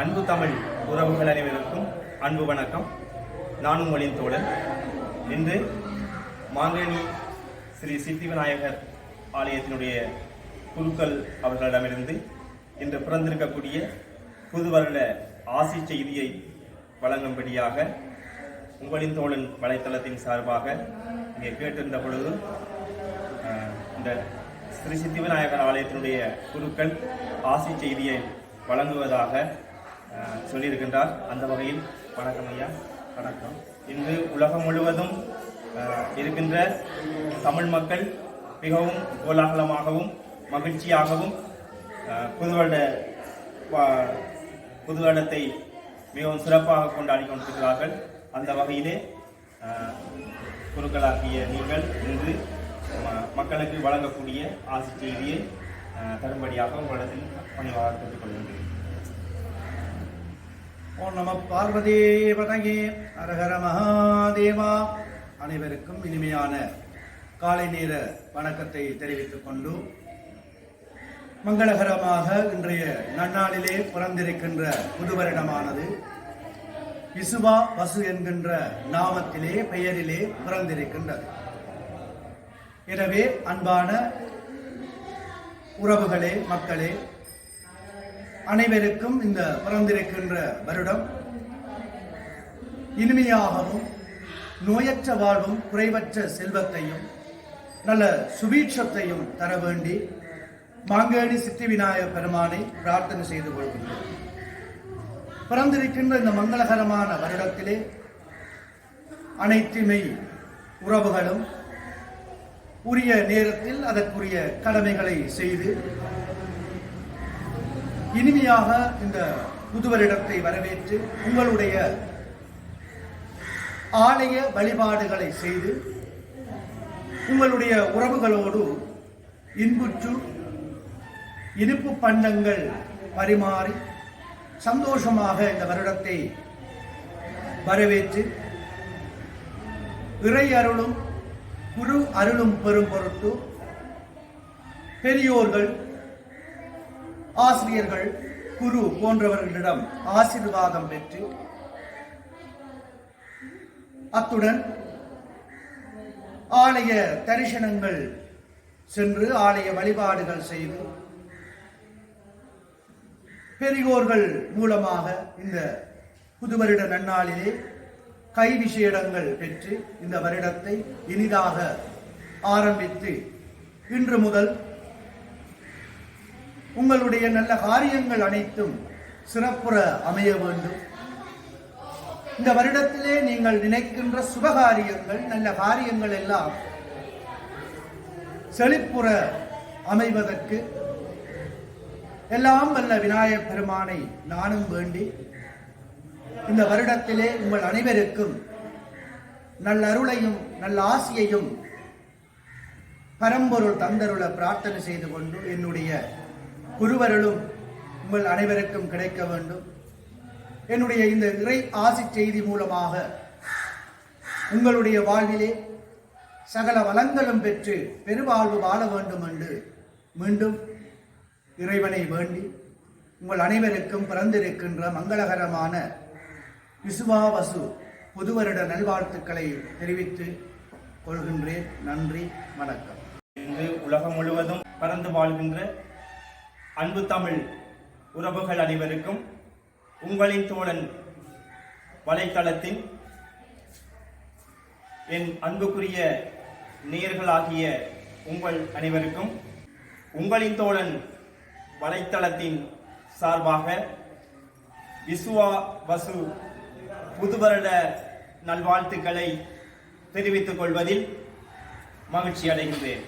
அன்பு தமிழ் உறவுகள் அனைவருக்கும் அன்பு வணக்கம். நானும் மொழியின் தோழன். இன்று மாங்கனி ஸ்ரீ சித்தி விநாயகர் ஆலயத்தினுடைய குருக்கள் அவர்களிடமிருந்து இன்று பிறந்திருக்கக்கூடிய புது வருட ஆசி செய்தியை வழங்கும்படியாக உங்களின் தோழன் வலைத்தளத்தின் சார்பாக இங்கே கேட்டிருந்த பொழுது இந்த ஸ்ரீ சித்தி விநாயகர் ஆலயத்தினுடைய குருக்கள் ஆசி செய்தியை வழங்குவதாக சொல்லியிருக்கின்றார். அந்த வகையில் வணக்கம் ஐயா. வணக்கம். இன்று உலகம் முழுவதும் இருக்கின்ற தமிழ் மக்கள் மிகவும் கோலாகலமாகவும் மகிழ்ச்சியாகவும் புதுவட புதுவடத்தை வா- மிகவும் சிறப்பாக கொண்டாடி கொண்டிருக்கிறார்கள். அந்த வகையிலே குருக்களாக்கிய குருக்களாகிய நீங்கள் இன்று ம- மக்களுக்கு வழங்கக்கூடிய ஆசி செய்தியை தரும்படியாக உங்களிடத்தில் பணிவாக கேட்டுக்கொள்கின்றேன் ஓம் நம பார்வதி பதங்கே அரஹர மகாதேவா. அனைவருக்கும் இனிமையான காலை நேர வணக்கத்தை தெரிவித்துக் கொண்டு மங்களகரமாக இன்றைய நன்னாளிலே பிறந்திருக்கின்ற புது வருடமானது இசுவா பசு என்கின்ற நாமத்திலே பெயரிலே பிறந்திருக்கின்றது. எனவே அன்பான உறவுகளே மக்களே அனைவருக்கும் இந்த பிறந்திருக்கின்ற வருடம் இனிமையாகவும் நோயற்ற வாழ்வும் குறைவற்ற செல்வத்தையும் நல்ல சுபீட்சத்தையும் தர வேண்டி மாங்கேடி சித்தி விநாயகர் பெருமானை பிரார்த்தனை செய்து கொள்கின்றோம். பிறந்திருக்கின்ற இந்த மங்களகரமான வருடத்திலே அனைத்து மெய் உறவுகளும் உரிய நேரத்தில் அதற்குரிய கடமைகளை செய்து இனிமையாக இந்த புதுவரிடத்தை வரவேற்று உங்களுடைய ஆலய வழிபாடுகளை செய்து உங்களுடைய உறவுகளோடு இன்புற்று இனிப்பு பண்டங்கள் பரிமாறி சந்தோஷமாக இந்த வருடத்தை வரவேற்று இறை அருளும் குரு அருளும் பெரும் பொருட்டு பெரியோர்கள் ஆசிரியர்கள் குரு போன்றவர்களிடம் ஆசீர்வாதம் பெற்று அத்துடன் ஆலய தரிசனங்கள் சென்று ஆலய வழிபாடுகள் செய்து பெரியோர்கள் மூலமாக இந்த புது வருட நன்னாளிலே கை விஷேடங்கள் பெற்று இந்த வருடத்தை இனிதாக ஆரம்பித்து இன்று முதல் உங்களுடைய நல்ல காரியங்கள் அனைத்தும் சிறப்புற அமைய வேண்டும். இந்த வருடத்திலே நீங்கள் நினைக்கின்ற சுபகாரியங்கள் நல்ல காரியங்கள் எல்லாம் செழிப்புற அமைவதற்கு எல்லாம் வல்ல விநாயகப் பெருமானை நானும் வேண்டி இந்த வருடத்திலே உங்கள் அனைவருக்கும் நல்ல அருளையும் நல்ல ஆசியையும் பரம்பொருள் தந்தருள பிரார்த்தனை செய்து கொண்டு என்னுடைய குருவருளும் உங்கள் அனைவருக்கும் கிடைக்க வேண்டும். என்னுடைய இந்த இறை ஆசி செய்தி மூலமாக உங்களுடைய வாழ்விலே சகல வளங்களும் பெற்று பெருவாழ்வு வாழ வேண்டும் என்று மீண்டும் இறைவனை வேண்டி உங்கள் அனைவருக்கும் பிறந்திருக்கின்ற மங்களகரமான விசுவாவசு புதுவருட நல்வாழ்த்துக்களை தெரிவித்து கொள்கின்றேன். நன்றி வணக்கம். இன்று உலகம் முழுவதும் பறந்து வாழ்கின்ற அன்பு தமிழ் உறவுகள் அனைவருக்கும் உங்களின் தோழன் வலைத்தளத்தின் என் அன்புக்குரிய நேயர்களாகிய உங்கள் அனைவருக்கும் உங்களின் தோழன் வலைத்தளத்தின் சார்பாக விசுவா வசு புதுவருட நல்வாழ்த்துக்களை தெரிவித்துக் கொள்வதில் மகிழ்ச்சி அடைகின்றேன்.